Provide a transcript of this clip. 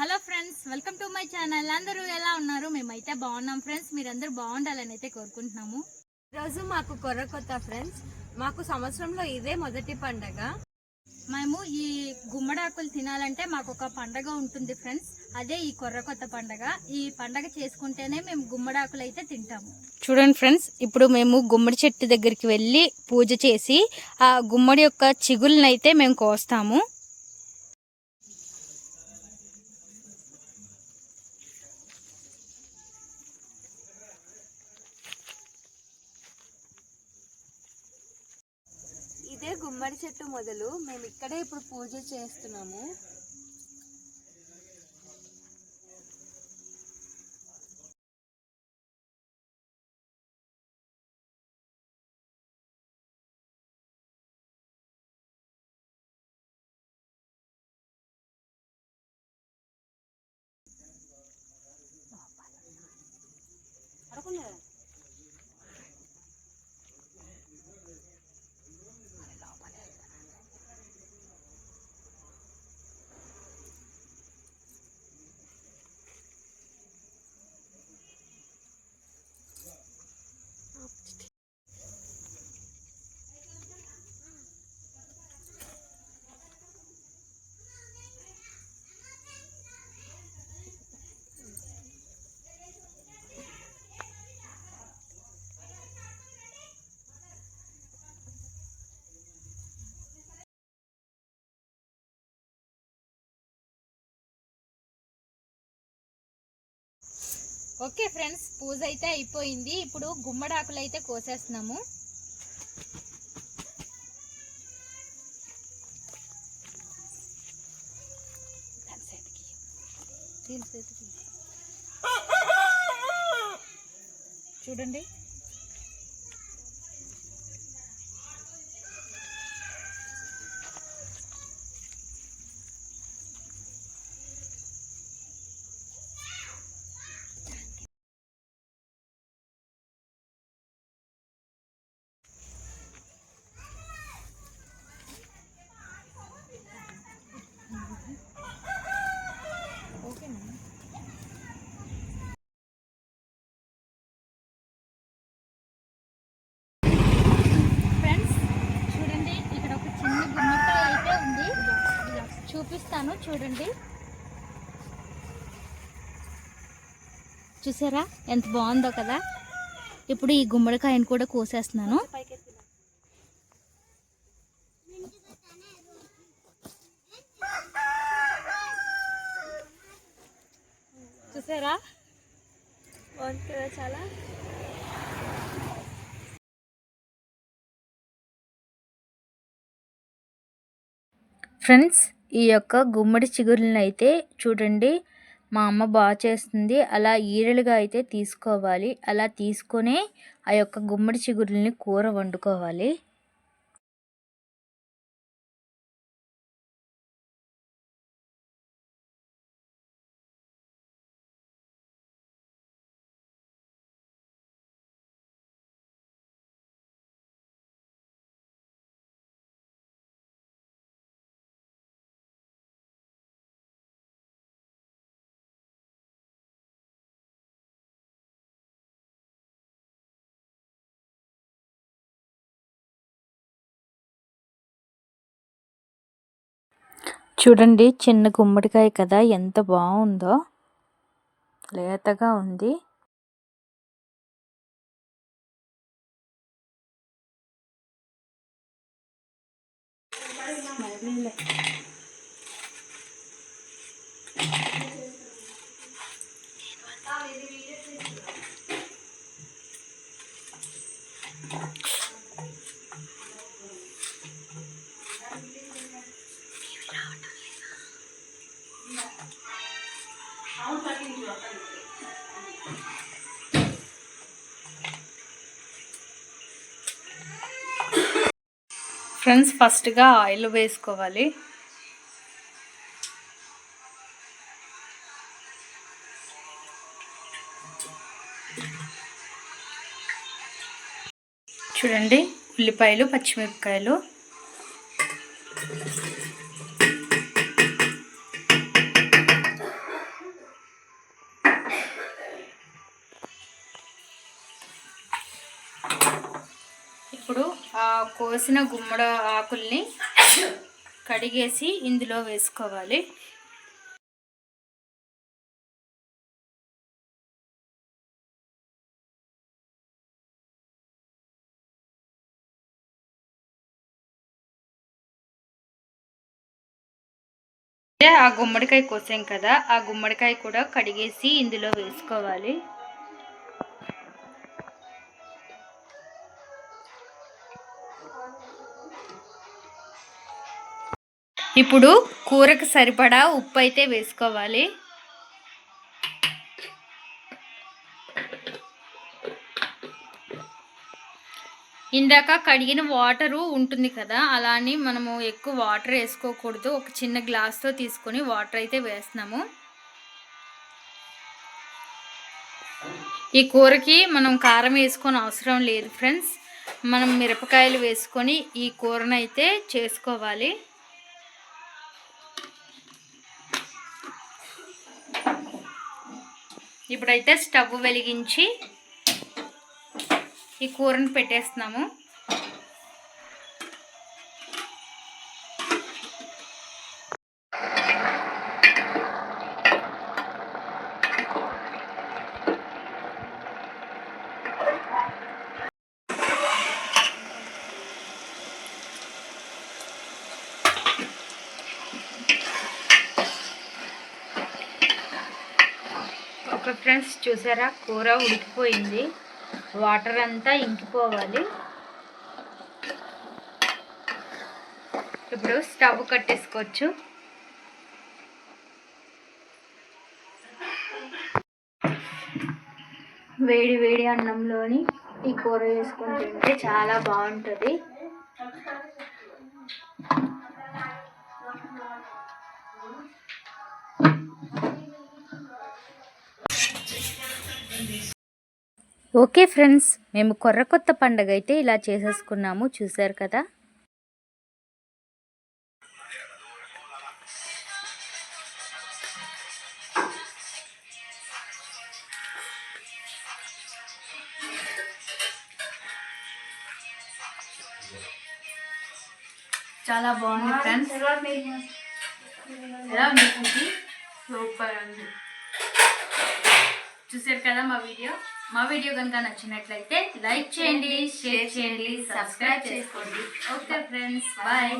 Hello friends welcome to my channel. అందరూ ఎలా ఉన్నారు? మేమైతే బాగున్నాం ఫ్రెండ్స్. మీరందరూ బాగుండాలని అయితే కోరుకుంటున్నాము. ఈరోజు మాకు కొర్ర కొత్త ఫ్రెండ్స్. మాకు సంవత్సరంలో ఇదే మొదటి పండగ. మేము ఈ గుమ్మడాకులు తినాలంటే మాకు ఒక పండగ ఉంటుంది ఫ్రెండ్స్. అదే ఈ కొర్ర కొత్త పండగ. ఈ పండగ చేసుకుంటేనే మేము గుమ్మడాకులు అయితే తింటాము. చూడండి ఫ్రెండ్స్ ఇప్పుడు మేము గుమ్మడి చెట్టు దగ్గరికి వెళ్ళి పూజ చేసి ఆ గుమ్మడి యొక్క చిగుళ్ళని అయితే మేము కోస్తాము ఇదే గుమ్మడి చెట్టు మొదలు మేము ఇక్కడే ఇప్పుడు పూజ చేస్తున్నాము. ఓకే ఫ్రెండ్స్ పూజ అయితే అయిపోయింది. ఇప్పుడు గుమ్మడాకులు అయితే కోసేస్తున్నాము చూడండి ఫ్రెండ్స్ చూడండి ఇక్కడ ఒక చిన్న గుమ్మడికాయ అయితే ఉంది చూపిస్తాను చూడండి. చూసారా? ఎంత బాగుందో కదా? ఇప్పుడు ఈ గుమ్మడికాయని కూడా కోసేస్తున్నాను. చూసారా? బాగుంది కదా చాలా? ఫ్రెండ్స్ ఈ యొక్క గుమ్మడి చిగురులనైతే అయితే చూడండి మా అమ్మ బాగా చేస్తుంది. అలా ఈరలుగా అయితే తీసుకోవాలి. అలా తీసుకొనే ఆ యొక్క గుమ్మడి చిగురుల్ని కూర వండుకోవాలి. చూడండి చిన్న గుమ్మడికాయ కదా ఎంత బాగుందో. లేతగా ఉంది. ఫ్రెండ్స్ ఫస్ట్గా ఆయిల్ వేసుకోవాలి. చూడండి ఉల్లిపాయలు పచ్చిమిరపకాయలు. కోసిన గుమ్మడి ఆకుల్ని కడిగేసి ఇందులో వేసుకోవాలి. ఆ గుమ్మడికాయ కోసాం కదా ఆ గుమ్మడికాయ కూడా కడిగేసి ఇందులో వేసుకోవాలి. ఇప్పుడు కూరకు సరిపడా ఉప్పు అయితే వేసుకోవాలి. ఇందాక కడిగిన వాటరు ఉంటుంది కదా అలా అని మనము ఎక్కువ వాటర్ వేసుకోకూడదు. ఒక చిన్న గ్లాస్తో తీసుకొని వాటర్ అయితే వేస్తున్నాము. ఈ కూరకి మనం కారం వేసుకొని అవసరం లేదు ఫ్రెండ్స్. మనం మిరపకాయలు వేసుకొని ఈ కూరను అయితే చేసుకోవాలి. ఇప్పుడైతే స్టవ్ వెలిగించి ఈ కూరను పెట్టేస్తున్నాము. ఒక ఫ్రెండ్స్ చూసారా? కూర ఉడికిపోయింది. వాటర్ అంతా ఇంకిపోవాలి. ఇప్పుడు స్టవ్ కట్టేసుకోవచ్చు. వేడి వేడి అన్నంలోని ఈ కూర వేసుకొని తింటే చాలా బాగుంటుంది. ఓకే ఫ్రెండ్స్ మేము కొర్ర కొత్త పండగ అయితే ఇలా చేసేసుకున్నాము చూసారు కదా? చాలా బాగుంది ఫ్రెండ్స్. ఎలా ఉంది సూపర్ ఉంది. చూసారు కదా మా వీడియో? మా వీడియో కనుక నచ్చినట్లయితే లైక్ చేయండి షేర్ చేయండి సబ్స్క్రైబ్ చేసుకోండి. Okay friends bye